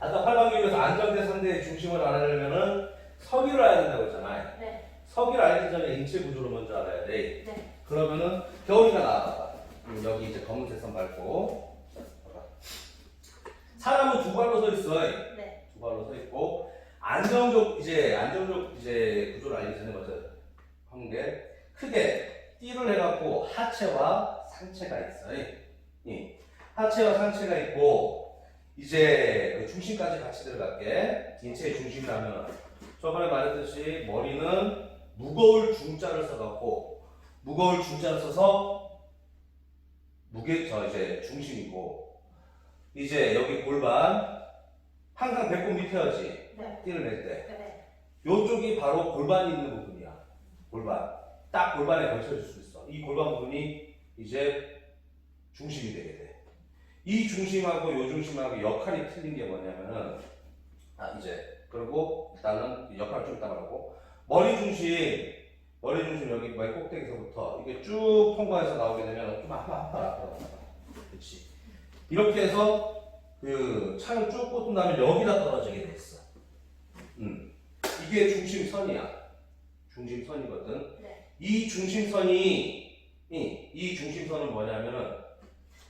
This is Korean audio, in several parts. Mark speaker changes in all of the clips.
Speaker 1: 아까 팔방교에서 안정대 상대의 중심을 알아내려면은 서기를 알아야 된다고 했잖아요.
Speaker 2: 네.
Speaker 1: 서기를 알기 전에 인체 구조를 먼저 알아야 돼.
Speaker 2: 네.
Speaker 1: 그러면은 겨울이가 나와봐. 음, 여기 이제 검은 색 선 밟고. 봐봐. 사람은 두 발로 서 있어.
Speaker 2: 네.
Speaker 1: 두 발로 서 있고 안정적 이제 안정적 이제 구조를 알기 전에 먼저 게 크게 띠를 해갖고 하체와 상체가 있어요. 이 하체와 상체가 있고 이제 그 중심까지 같이 들어갈게. 인체의 중심이라면 저번에 말했듯이 머리는 무거울 중자를 써갖고 무거울 중자를 써서 무게 저 이제 중심이고 이제 여기 골반 항상 배꼽 밑에야지
Speaker 2: 네.
Speaker 1: 띠를 낼 때.
Speaker 2: 네.
Speaker 1: 요쪽이 바로 골반이 있는 부분이야. 골반. 딱 골반에 걸쳐질 수 있어. 이 골반 부분이 이제 중심이 되게 돼. 이 중심하고 요 중심하고 역할이 틀린 게 뭐냐면은, 아, 이제, 그리고 일단은 역할을 좀 이따 말하고, 머리 중심, 머리 중심 여기 머리 꼭대기서부터 이게 쭉 통과해서 나오게 되면 좀 아파, 아파. 그렇지. 이렇게 해서 그 창을 쭉 꽂은 다음에 여기다 떨어지게 돼 있어. 음. 이게 중심선이야. 중심선이거든.
Speaker 2: 네.
Speaker 1: 이 중심선이 이, 이 중심선은 뭐냐면은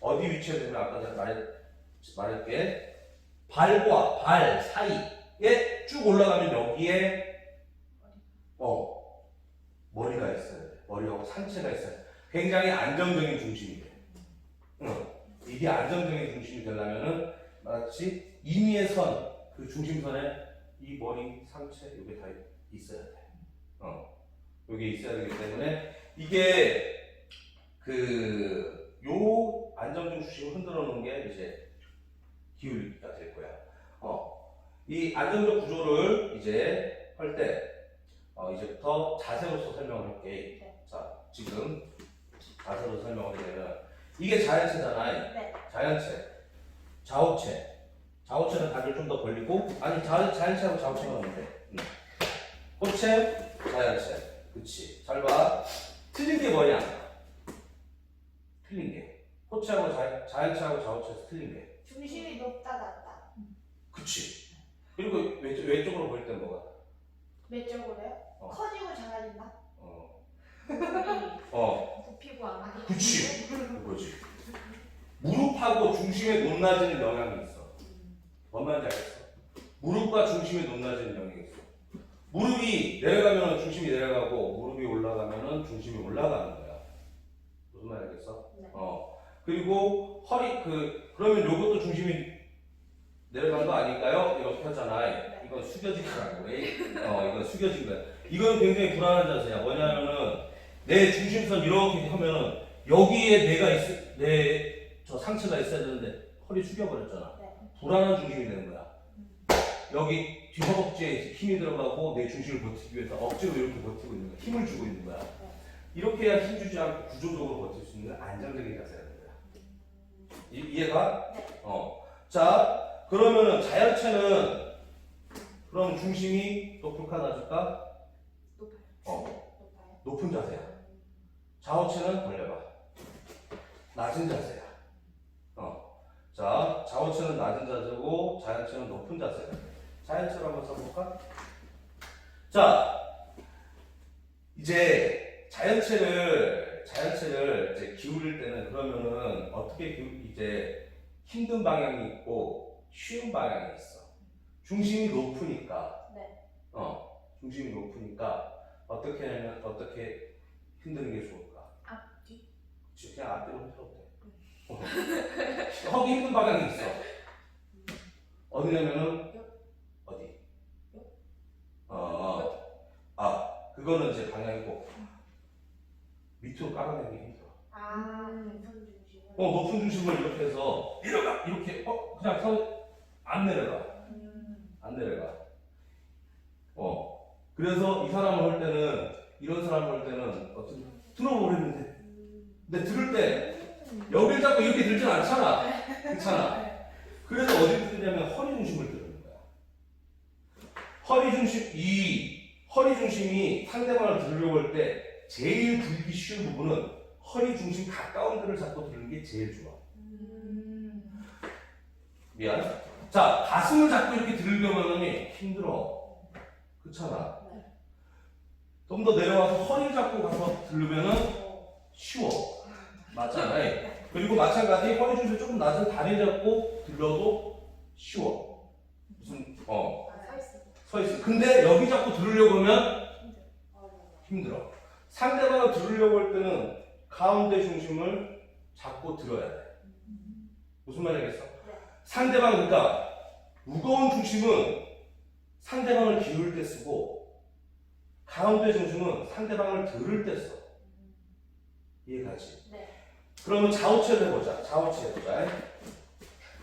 Speaker 1: 어디 위치에 되면 아까 제가 말했, 말했게 발과 발 사이에 쭉 올라가면 여기에 어 머리가 있어요. 머리하고 상체가 있어요. 굉장히 안정적인 중심이 돼. 응. 이게 안정적인 중심이 되려면은 마치 임의의 선, 그 중심선에 이 머리, 상체 이게 다 있어야 돼. 어. 여기 있어야 되기 때문에 이게 그 요 안정적 중심을 흔들어 놓은 게 이제 기울기가 될 거야. 어. 이 안정적 구조를 이제 할때 어, 이제부터 자세로서 설명을 할게.
Speaker 2: 네.
Speaker 1: 자, 지금 자세로 설명하게 되면 이게 자연체잖아.
Speaker 2: 네.
Speaker 1: 자연체, 좌우체. 좌우체는 다리를 좀더 벌리고 아니 자, 자연체하고 좌우체가 없는데 음. 호체, 자연체. 그치. 잘 봐. 틀린 게 뭐냐? 틀린 게. 호체하고 자, 자연체하고 좌우체에서 틀린 게.
Speaker 2: 중심이 높다 낮다.
Speaker 1: 그치. 그리고 왼쪽, 왼쪽으로 보일 때 뭐가?
Speaker 2: 외쪽으로요?
Speaker 1: 어.
Speaker 2: 커지고 작아진다.
Speaker 1: 어. 어.
Speaker 2: 굽히고 안 하고.
Speaker 1: 그치. 그거지. 무릎하고 중심의 높낮이는 영향이 있어. 뭔 말인지 알겠어? 무릎과 중심의 높낮이는 영향이 있어. 무릎이 내려가면 중심이 내려가고 무릎이 올라가면 중심이 올라가는 거야. 무슨 말인지 알겠어?
Speaker 2: 네.
Speaker 1: 어. 그리고 허리 그 그러면 요것도 중심이 내려간 거 아닐까요? 이렇게 하잖아.
Speaker 2: 네.
Speaker 1: 이건 숙여진 거라고. 어, 이건 숙여진 거야. 이건 굉장히 불안한 자세야. 뭐냐면은 내 중심선 이렇게 하면은 여기에 내가 있, 내저 상체가 있어야 되는데 허리 숙여버렸잖아.
Speaker 2: 네.
Speaker 1: 불안한 중심이 되는 거야. 여기 뒤허벅지에 힘이 들어가고 내 중심을 버티기 위해서 억지로 이렇게 버티고 있는 거야. 힘을 주고 있는 거야. 이렇게 해야 힘 주지 않고 구조적으로 버틸 수 있는 안정적인 자세가 거야. 이, 이해가?
Speaker 2: 네.
Speaker 1: 어. 자, 그러면은 자연체는 그럼 중심이 높을까 낮을까?
Speaker 2: 높아요.
Speaker 1: 어. 높은 자세야. 좌우체는 벌려봐. 낮은 자세야. 어. 자, 좌우체는 낮은 자세고 자연체는 높은 자세야. 자연체로 한번 써볼까? 자, 이제 자연체를 자연체를 이제 기울일 때는 그러면은 어떻게 기울 이제 힘든 방향이 있고 쉬운 방향이 있어. 중심이 높으니까.
Speaker 2: 네.
Speaker 1: 어, 중심이 높으니까 어떻게 하면 어떻게 흔드는 게 좋을까?
Speaker 2: 앞뒤.
Speaker 1: 그치, 그냥 앞뒤로 흔들어도 돼. 어. 하기 힘든 방향이 있어. 어디냐면은 어디? 어, 어, 아 그거는 이제 방향이고 밑으로 깔아내기 힘들어.
Speaker 2: 아, 높은 중심을.
Speaker 1: 어 높은 중심을 이렇게 해서 이러가 이렇게 어 그냥 서 안 내려가
Speaker 2: 음.
Speaker 1: 안 내려가. 어 그래서 이 사람을 할 때는 이런 사람을 할 때는 어떻게 들어버리는데
Speaker 2: 음.
Speaker 1: 근데 들을 때 여기를 잡고 이렇게 들진 않잖아. 그렇잖아. 그래서 어디 들냐면 허리 중심을 들는 거야. 허리 중심 이 허리 중심이 상대방을 들으려고 할 때 제일 들기 쉬운 부분은 허리 중심 가까운 데를 잡고 들는 게 제일 좋아.
Speaker 2: 음.
Speaker 1: 미안. 자, 가슴을 잡고 이렇게 들으려면 힘들어. 그렇잖아.
Speaker 2: 네.
Speaker 1: 좀더 내려와서 허리를 잡고 가서 들으면은
Speaker 2: 어.
Speaker 1: 쉬워. 맞잖아. 예. 그리고 마찬가지 허리 중심 조금 낮은 다리 잡고 들러도 쉬워. 무슨 어.
Speaker 2: 아, 서 있어.
Speaker 1: 근데 여기 잡고 들으려고 하면. 힘들어. 상대방을 들으려고 할 때는 가운데 중심을 잡고 들어야 돼. 무슨 말이겠어? 상대방 그러니까 무거운 중심은 상대방을 기울 때 쓰고 가운데 중심은 상대방을 들을 때 써. 이해가지?
Speaker 2: 네.
Speaker 1: 그러면 좌우체를 해보자. 좌우체 해보자.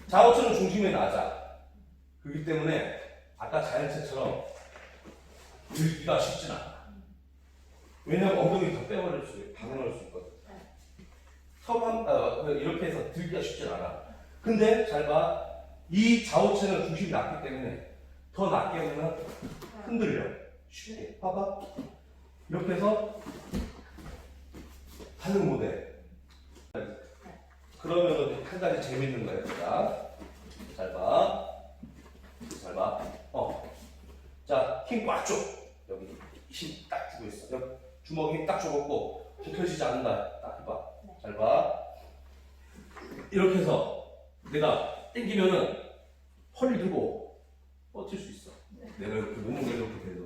Speaker 1: 좌우체는 중심이 낮아. 그렇기 때문에 아까 자연체처럼 들기가 쉽진 않아. 왜냐면 엉덩이 더 빼버릴 수, 방어할 수 있거든. 서방, 어, 이렇게 해서 들기가 쉽진 않아. 근데 잘 봐. 이 좌우체는 중심이 낮기 때문에 더 낮게 하면 흔들려. 쉽게. 봐봐. 이렇게 해서 반응 못해. 그러면 한 가지 재밌는 거 해보자. 잘 봐. 잘 봐. 힘 꽉 줘. 여기 힘 딱 주고 있어. 여기 주먹 힘딱 줘갖고 굽혀지지 않는다. 딱 해봐. 잘 봐. 이렇게 해서 내가 당기면은 허리 들고 버틸 수 있어. 내가 이렇게 몸을 이렇게 대도.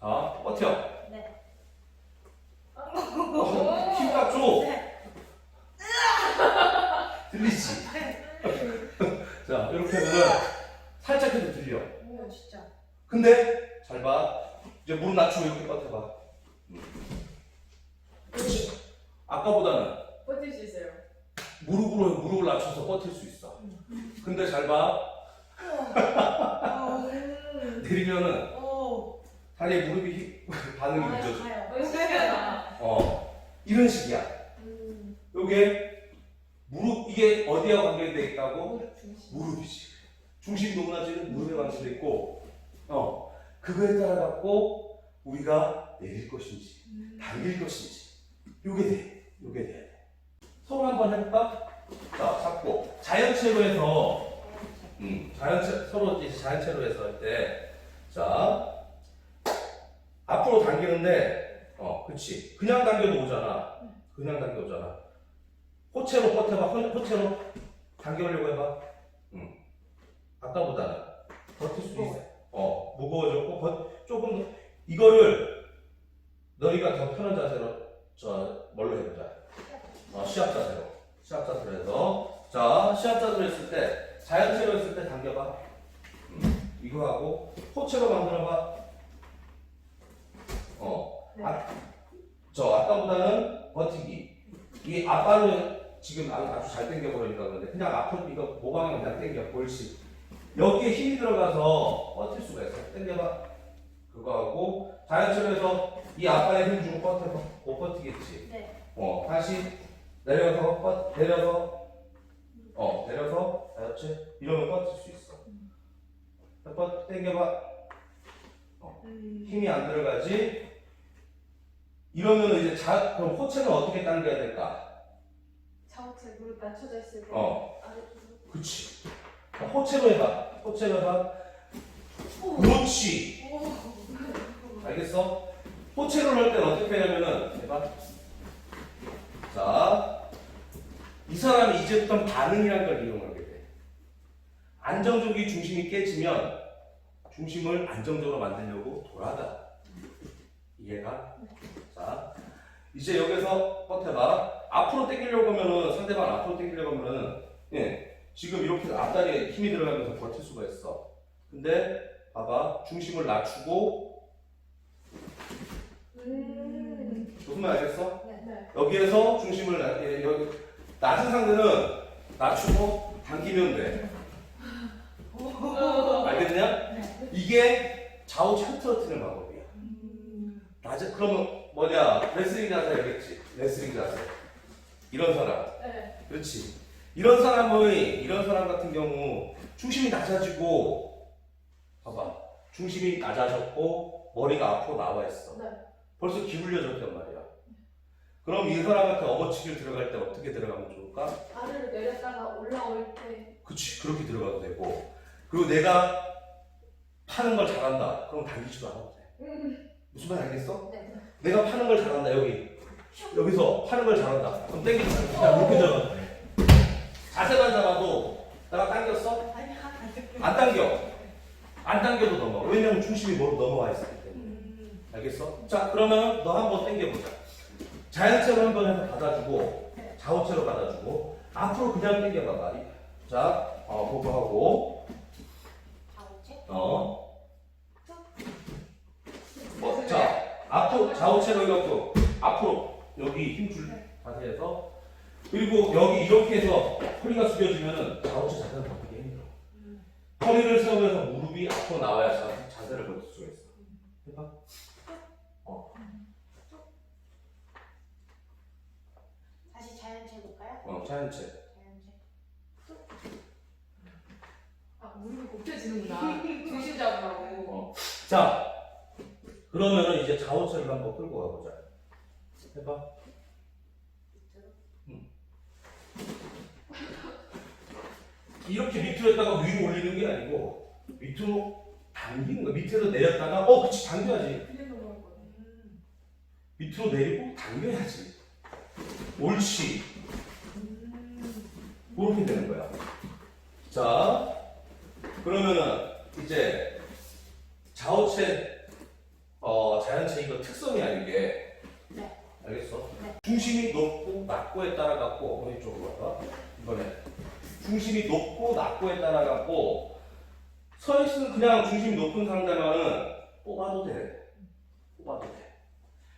Speaker 1: 자, 버텨.
Speaker 2: 네.
Speaker 1: 어, 힘딱 줘. 들리지? 자, 이렇게 하면 살짝 해도 들려.
Speaker 2: 오, 진짜.
Speaker 1: 근데 무릎 낮추고 이렇게 버텨봐. 음. 그렇지. 아까보다는
Speaker 2: 버틸 수 있어요.
Speaker 1: 무릎으로 무릎을 낮춰서 버틸 수 있어. 근데 잘 봐.
Speaker 2: 음.
Speaker 1: 내리면은
Speaker 2: 오.
Speaker 1: 다리에 무릎이 힘- 반응이 늦어져.
Speaker 2: 가요. 어, 신기하다.
Speaker 1: 어, 이런 식이야.
Speaker 2: 음.
Speaker 1: 요게 무릎 이게 어디와 관계돼 있다고?
Speaker 2: 무릎 중심.
Speaker 1: 무릎이지. 중심 높낮이는 무릎에 관계돼 있고, 어, 그거에 따라 갖고 우리가 내릴 것인지,
Speaker 2: 음.
Speaker 1: 당길 것인지, 요게 돼. 요게 돼. 서로 한번 해볼까? 자, 잡고. 자연체로 해서, 음, 자연체, 서로 이제 자연체로 해서 할 때, 자, 앞으로 당기는데, 어, 그치. 그냥 당겨도 오잖아. 그냥 당겨 오잖아. 호체로 버텨봐. 호- 호체로 당겨보려고 해봐. 음. 아까보다는 버틸 수 있어. 어, 무거워졌고, 버- 조금 더, 이거를 너희가 더 편한 자세로, 저, 뭘로 해보자. 어, 시합 자세로. 시합 자세로 해서. 자, 시합 자세로 했을 때, 자연체로 했을 때 당겨봐. 음, 이거 하고, 호체로 만들어봐. 어,
Speaker 2: 네.
Speaker 1: 아, 저, 아까보다는 버티기. 이 아빠는 지금 아- 아주 잘 당겨버리니까 그런데, 그냥 앞으로 이거 모방을 그냥 당겨, 볼씩. 여기에 힘이 들어가서 버틸 수가 있어. 당겨봐. 그거 하고, 자연체로 해서 이 아빠의 힘 주고 버텨봐. 못 버티겠지.
Speaker 2: 네.
Speaker 1: 어, 다시 내려서 뻗, 내려서 어, 내려서 그렇지. 이러면 뻗을 수 있어. 뻗 당겨봐.
Speaker 2: 음.
Speaker 1: 힘이 안 들어가지. 이러면 이제 자 그럼 호체는 어떻게 당겨야 될까?
Speaker 2: 좌우체 무릎 낮춰져 있을 때.
Speaker 1: 어,
Speaker 2: 아래쪽으로.
Speaker 1: 그치. 자, 호체로 해봐. 호체로 해봐.
Speaker 2: 오.
Speaker 1: 그렇지.
Speaker 2: 오.
Speaker 1: 알겠어? 호체로 할 때는 어떻게 하냐면은 해봐. 자, 이 사람이 이제부터 반응이라는 걸 이용하게 돼. 안정적인 중심이 깨지면 중심을 안정적으로 만들려고 돌아가. 이해가? 자, 이제 여기서 버텨봐. 앞으로 당기려고 하면은 상대방 앞으로 당기려고 하면은 예, 지금 이렇게 앞다리에 힘이 들어가면서 버틸 수가 있어. 근데 봐봐 중심을 낮추고
Speaker 2: 음.
Speaker 1: 무슨 말 알겠어?
Speaker 2: 네. 네.
Speaker 1: 여기에서 중심을 낮, 예, 여기 낮은 상태는 낮추고 당기면 돼. 알겠냐?
Speaker 2: 네.
Speaker 1: 이게 좌우 흐트러트는 방법이야.
Speaker 2: 음.
Speaker 1: 낮은 그러면 뭐냐 레슬링 자세 알겠지? 레슬링 자세. 이런 사람.
Speaker 2: 네.
Speaker 1: 그렇지. 이런 사람의 이런 사람 같은 경우 중심이 낮아지고 봐봐. 중심이 낮아졌고 머리가 앞으로 나와 있어.
Speaker 2: 네.
Speaker 1: 벌써 기울여졌단 말이야. 그럼 이 사람한테 업어치기를 들어갈 때 어떻게 들어가면 좋을까?
Speaker 2: 아래로 내렸다가 올라올 때.
Speaker 1: 그치 그렇게 들어가도 되고 그리고 내가 파는 걸 잘한다 그럼 당기지도 않아도 돼
Speaker 2: 음.
Speaker 1: 무슨 말 알겠어?
Speaker 2: 네.
Speaker 1: 내가 파는 걸 잘한다 여기 여기서 파는 걸 잘한다 그럼 땡기지 말고 그냥 이렇게 들어가도 돼 자세만 잡아도 내가 당겼어?
Speaker 2: 아니 안 돼.
Speaker 1: 안 당겨 안 당겨도 넘어가 왜냐면 중심이 뭐로 때문에
Speaker 2: 음.
Speaker 1: 알겠어? 자 그러면 너 한번 당겨보자 자연체로 한번 해서 받아주고
Speaker 2: 네.
Speaker 1: 좌우체로 받아주고 앞으로 그냥 당겨봐봐 자 어, 그거 하고
Speaker 2: 좌우체?
Speaker 1: 어. 어, 자, 앞으로 좌우체로 해갖고 앞으로 여기 힘줄 자세에서 그리고 여기 이렇게 해서 허리가 숙여지면은 좌우체 자세는 바꾸기 힘들어. 허리를 세우면서 무릎이 앞으로 나와야 자, 자세를 볼 수가 있어. 해봐.
Speaker 2: 다시 자연체 볼까요?
Speaker 1: 어, 자연체.
Speaker 2: 아 무릎이 굽혀지는구나. 중심 잡으라고.
Speaker 1: 어. 자, 그러면은 이제 좌우체를 한번 끌고 가보자. 해봐. 이렇게 밑으로 했다가 위로 올리는 게 아니고 밑으로 당기는 거야. 밑에서 내렸다가 어, 그치 당겨야지.
Speaker 2: 거네. 음.
Speaker 1: 밑으로 내리고 당겨야지. 옳지.
Speaker 2: 음.
Speaker 1: 그렇게 되는 거야. 자, 그러면은 이제 좌우체, 어, 자연체 이거 특성이 아닌 게,
Speaker 2: 네.
Speaker 1: 알겠어?
Speaker 2: 네.
Speaker 1: 중심이 높고 낮고에 따라 갖고 어느 쪽으로 가봐. 이번에 중심이 높고 낮고에 따라 갖고 서 있으면 그냥 중심이 높은 상대방은 뽑아도 돼. 뽑아도 돼.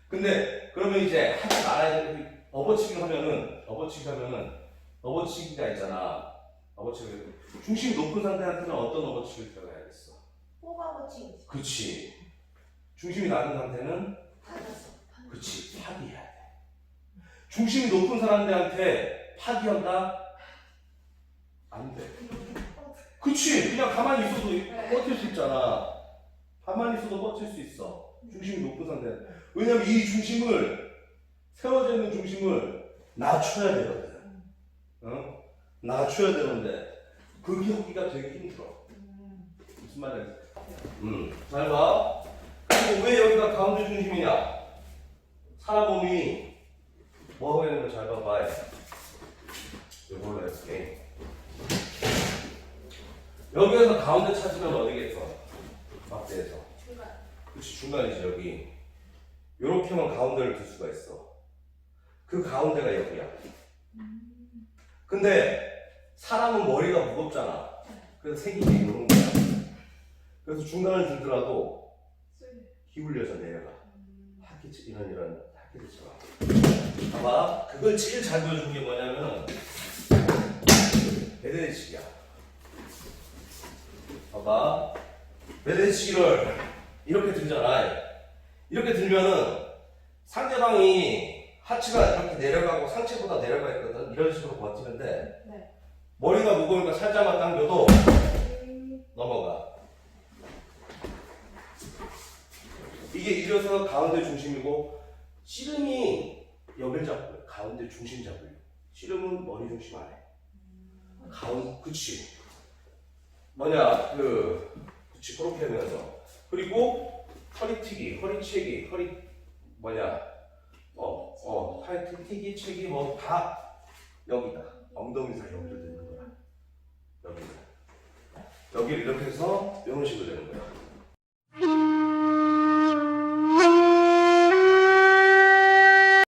Speaker 1: 근데 그러면 이제 하지 말아야 되는 게 업어치기 하면은 업어치기 하면은 업어치기가 있잖아. 업어치기 중심이 높은 상태한테는 어떤 업어치기를 들어가야겠어.
Speaker 2: 뽑아버치기.
Speaker 1: 그치. 중심이 낮은 상태는
Speaker 2: 받았어.
Speaker 1: 그치 파기해야 돼. 중심이 높은 사람들한테 파기한다? 안 돼. 그치 그냥 가만히 있어도 버틸 수 있잖아. 가만히 있어도 버틸 수 있어. 중심이 높은 상태. 왜냐면 이 중심을 세워져 있는 중심을 낮춰야. 어? 낮춰야 되는데 그게 하기가 되게 힘들어.
Speaker 2: 음.
Speaker 1: 무슨 말인지. 음, 잘 봐. 그리고 왜 여기가 가운데 중심이냐? 사람 몸이 뭐 하고 있는 거잘 봐봐. 이걸로 해볼게. 여기에서 가운데 찾으면 어디겠어? 막대에서.
Speaker 2: 중간.
Speaker 1: 그치, 중간이지, 여기. 요렇게 하면 가운데를 둘 수가 있어. 그 가운데가 여기야. 근데 사람은 머리가 무겁잖아. 그래서 게 이런 거야. 그래서 중간을 들더라도
Speaker 2: 쏠.
Speaker 1: 기울여서 내려가.
Speaker 2: 음.
Speaker 1: 하키치 이런 이런 하키치처럼. 봐봐, 그걸 제일 잘 보여준 게 뭐냐면 베데치기야. 봐봐, 베데치기를 이렇게 들잖아. 이렇게 들면은 상대방이 하체가 이렇게 내려가고 상체보다 내려가 있거든. 이런 식으로 버티는데
Speaker 2: 네.
Speaker 1: 머리가 무거우니까 살짝만 당겨도
Speaker 2: 음.
Speaker 1: 넘어가. 이게 이래서 가운데 중심이고 씨름이 여길 잡고요. 가운데 중심 잡고요. 씨름은 머리 중심 아래. 가운 그치. 뭐냐 그 그치 그렇게 하면서 그리고 허리튀기, 허리채기, 허리 뭐냐 어어 허리튀기, 채기 뭐 다 여기다 엉덩이 사이 여기로 되는 거야. 여기다. 여기를 이렇게 해서 이런 식으로 되는 거야.